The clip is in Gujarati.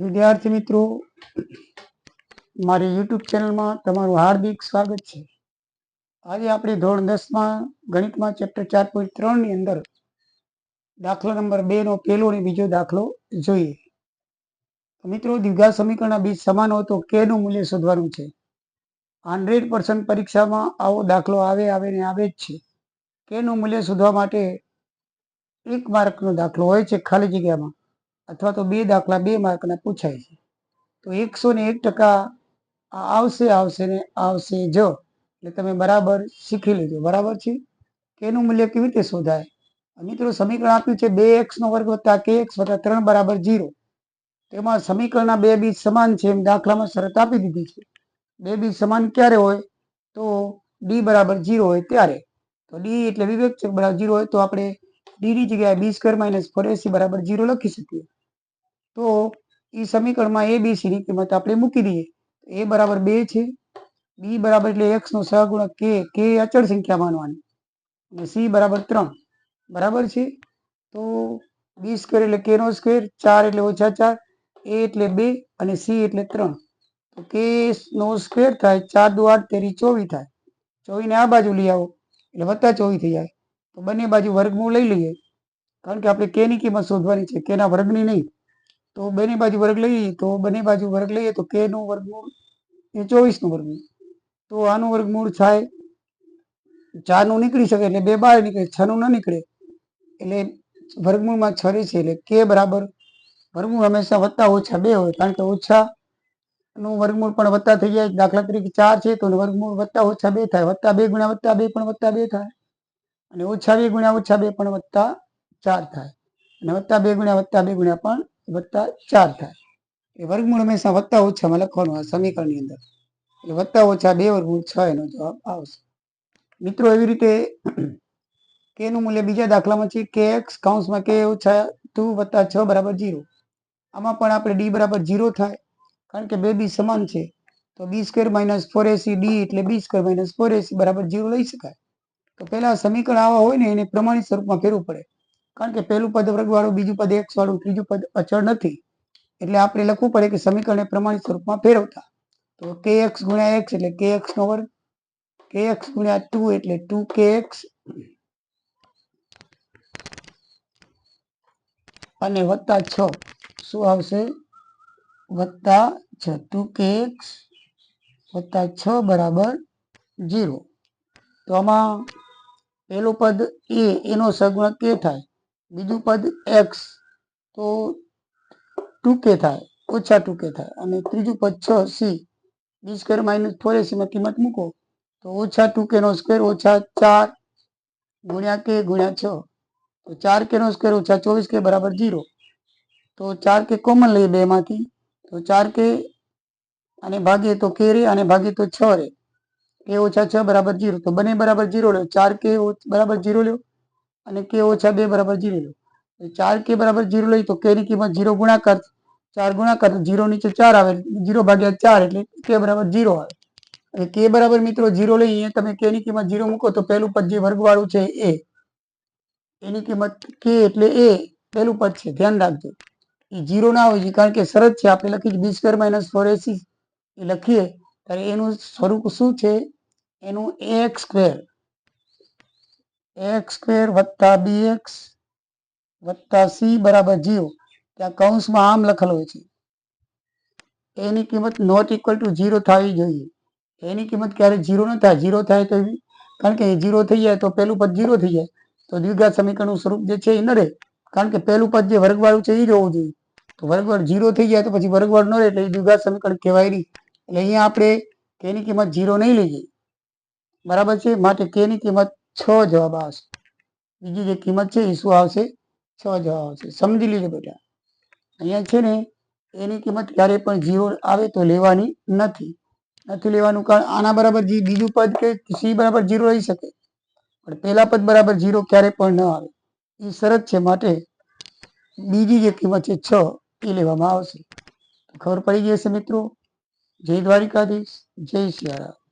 વિદ્યાર્થી મિત્રો, મારી યુટ્યુબ ચેનલમાં તમારું હાર્દિક સ્વાગત છે. આજે આપણે ધોરણ દસમાં ગણિતમાં ચેપ્ટર ચાર પોઈન્ટ ત્રણની અંદર દાખલો નંબર બેનો પહેલો અને બીજો દાખલો જોઈએ. મિત્રો, દ્વિઘાત સમીકરણના બીજ સમાન હોય તો કેનું મૂલ્ય શોધવાનું છે. હંડ્રેડ પર્સન્ટ પરીક્ષામાં આવો દાખલો આવે આવે ને આવે જ છે. કેનું મૂલ્ય શોધવા માટે એક માર્કનો દાખલો હોય છે ખાલી જગ્યામાં. અથવા તો બે દાખલા, બે માર્કના પૂછાય છે. તો એકસો ને એક ટકા આવશે આવશે ને આવશે જ. એટલે તમે બરાબર શીખી લેજો. બરાબર છે? કે એનું મૂલ્ય કેવી રીતે શોધાય? મિત્રો સમીકરણ આપ્યું છે બે એક્સ નો વર્ગ વત્તા કે એક્સ વત્તા ત્રણ બરાબર જીરો. તેમાં સમીકરણના બે બીજ સમાન છે એમ દાખલામાં શરત આપી દીધી છે. બે બીજ સમાન ક્યારે હોય? તો ડી બરાબર જીરો હોય ત્યારે. તો ડી એટલે વિવેક બરાબર જીરો હોય તો આપણે ડી ની જગ્યાએ B square minus four AC બરાબર જીરો લખી શકીએ. તો એ સમીકરણમાં એ બી સીની કિંમત આપણે મૂકી દઈએ. એ બરાબર બે છે. બી બરાબર એટલે એક્સ નો સહગુણક કે કે અચળ સંખ્યા માનવાની. અને સી બરાબર ત્રણ. બરાબર છે? તો બી સ્ક્વેર એટલે કે નો સ્ક્વેર ચાર એટલે ઓછા ચાર એ એટલે બે અને સી એટલે ત્રણ. તો કે નો સ્ક્વેર થાય ચાર દુ આઠ તેરી ચોવીસ થાય. ચોવીને આ બાજુ લઈ આવો. એટલે વત્તા ચોવીસ થઈ જાય. તો બંને બાજુ વર્ગમૂળ લઈ લઈએ. કારણ કે આપણે કેની કિંમત શોધવાની છે. કેના વર્ગની નહીં. તો બંને બાજુ વર્ગ લઈએ, તો બંને બાજુ વર્ગ લઈએ તો કે નું વર્ગમૂળ એ ચોવીસનું વર્ગમૂળ. તો આનું વર્ગમૂળ થાય ચારનું નીકળી શકે એટલે બે બાર નીકળે, છ નું નીકળે એટલે વર્ગમૂળમાં છ રહે છે એટલે કે બરાબર વર્ગમૂળ હંમેશા વત્તા ઓછા બે હોય કારણ કે ઓછા નું વર્ગમૂળ પણ વત્તા થઈ જાય. દાખલા તરીકે ચાર છે તો વર્ગમૂળ વત્તા ઓછા બે થાય. વત્તા બે ગુણ્યા વત્તા બે પણ વત્તા બે થાય. અને ઓછા બે ગુણ્યા ઓછા બે પણ વત્તા ચાર થાય. અને વત્તા બે ગુણ્યા વત્તા બે ગુણ્યા પણ વત્તા ચાર થાય. એ વર્ગમૂળ હંમેશા વત્તા ઓછામાં લખવાનું આ સમીકરણની અંદર. એટલે વત્તા ઓછા બે વર્ગમૂળ છ એનો જવાબ આવશે. મિત્રો, એવી રીતે કે નું મૂલ્ય બીજા દાખલામાં છે કે એક્સ કાઉન્સમાં કે ઓછા ટુ વત્તા છ બરાબર જીરો આમાં પણ આપણે ડી બરાબર જીરો થાય. કારણ કે બે બી સમાન છે. તો B square minus four AC D એટલે B square minus four AC બરાબર જીરો લઈ શકાય. તો પહેલાં સમીકરણ આવા હોય ને એને પ્રમાણિત સ્વરૂપમાં ફેરવું પડે. કારણ કે પહેલું પદ વર્ગવાળું, બીજું પદ એક્સ વાળું ત્રીજું પદ અચળ નથી. એટલે આપણે લખવું પડે કે સમીકરણને પ્રમાણિત સ્વરૂપમાં ફેરવતા. તો કે એક્સ ગુણ્યા એક્સ એટલે કે એક્સ નો વર્ગ કે એક્સ ગુણ્યા ટુ એટલે ટુ કે એક્સ અને વત્તા છ, શું આવશે? વત્તા છ ટુ કે એક્સ વત્તા છ બરાબર જીરો તો આમાં પહેલું પદ એ, એનો સગુણક કે થાય. બીજું પદ એક્સ તો ટુ કે થાય, ઓછા ટુ કે થાય. અને ત્રીજું પદ છ C B square minus four એસીમાં કિંમત મૂકો, તો ઓછા ટુ કે નો સ્ક્વેર ઓછા ચાર ગુણ્યા કે ગુણ્યા છ. તો ચાર કે નો સ્ક્વેર ઓછા ચોવીસ કે બરાબર જીરો તો ચાર કે કોમન લઈએ બે માંથી તો ચાર કે અને ભાગીએ તો કે રે, અને ભાગીએ તો છ રે. કે ઓછા છ બરાબર જીરો તો બંને બરાબર જીરો લો ચાર કે બરાબર જીરો લ્યો. અને કે ઓછા બે બરાબર જીરો લો. ચાર કે બરાબર જીરો લઈ તો કે ની કિંમત જીરો ગુણાકાર ચાર ગુણાકાર જીરો નીચે ચાર આવે, જીરો ભાગ્યા ચાર એટલે કે બરાબર જીરો આવે. અને કે બરાબર મિત્રો જીરો લઈ અહીંયા તમે કે ની કિંમત જીરો મૂકો તો પહેલું પદ જે વર્ગવાળું છે એ. એની કિંમત કે એટલે એ પહેલું પદ છે, ધ્યાન રાખજો. એ જીરો ના હોય છે, કારણ કે શરત છે, આપણે લખી B square minus four AC એ લખીએ, ત્યારે એનું સ્વરૂપ શું છે? એનું એક્સ સ્ક્વેર. એક્સ સ્ક્વેર વત્તા બી એક્સ વત્તા સી બરાબર જીરો ત્યાં કૌંસમાં આમ લખેલો હોય છે. એની કિંમત નોટ ઇક્વલ ટુ જીરો થવી જોઈએ. એની કિંમત ક્યારે જીરો ન થાય જીરો થાય તો એવી કારણ કે જીરો થઈ જાય તો પહેલું પદ જીરો થઈ જાય. તો દ્વિઘાત સમીકરણનું સ્વરૂપ જે છે એ ન રહે કારણ કે પહેલું પદ જે વર્ગવાળું છે એ જ હોવું જોઈએ. તો વર્ગવાળ જીરો થઈ જાય તો પછી વર્ગવાળ ન રહે એટલે એ દ્વિઘાત સમીકરણ કહેવાય નહીં. એટલે અહીંયા આપણે કેની કિંમત જીરો નહીં લઈએ. બરાબર છે? માટે કે ની કિંમત છ જવાબ આવશે. બીજી જે કિંમત છે એ શું આવશે? છ જવાબ આવશે. સમજી લીધો બેટા. અહીંયા છે ને, એની કિંમત ક્યારે પણ જીરો આવે તો લેવાની નથી. નથી લેવાનું કારણ આના બરાબર જે બીજું પદ કે સી બરાબર જીરો રહી શકે. પણ પહેલા પદ બરાબર જીરો ક્યારે પણ ન આવે. એ શરત છે માટે બીજી જે કિંમત છે છ એ લેવામાં આવશે. ખબર પડી હશે મિત્રો? જય દ્વારિકાધીશ, જય સિયારામ.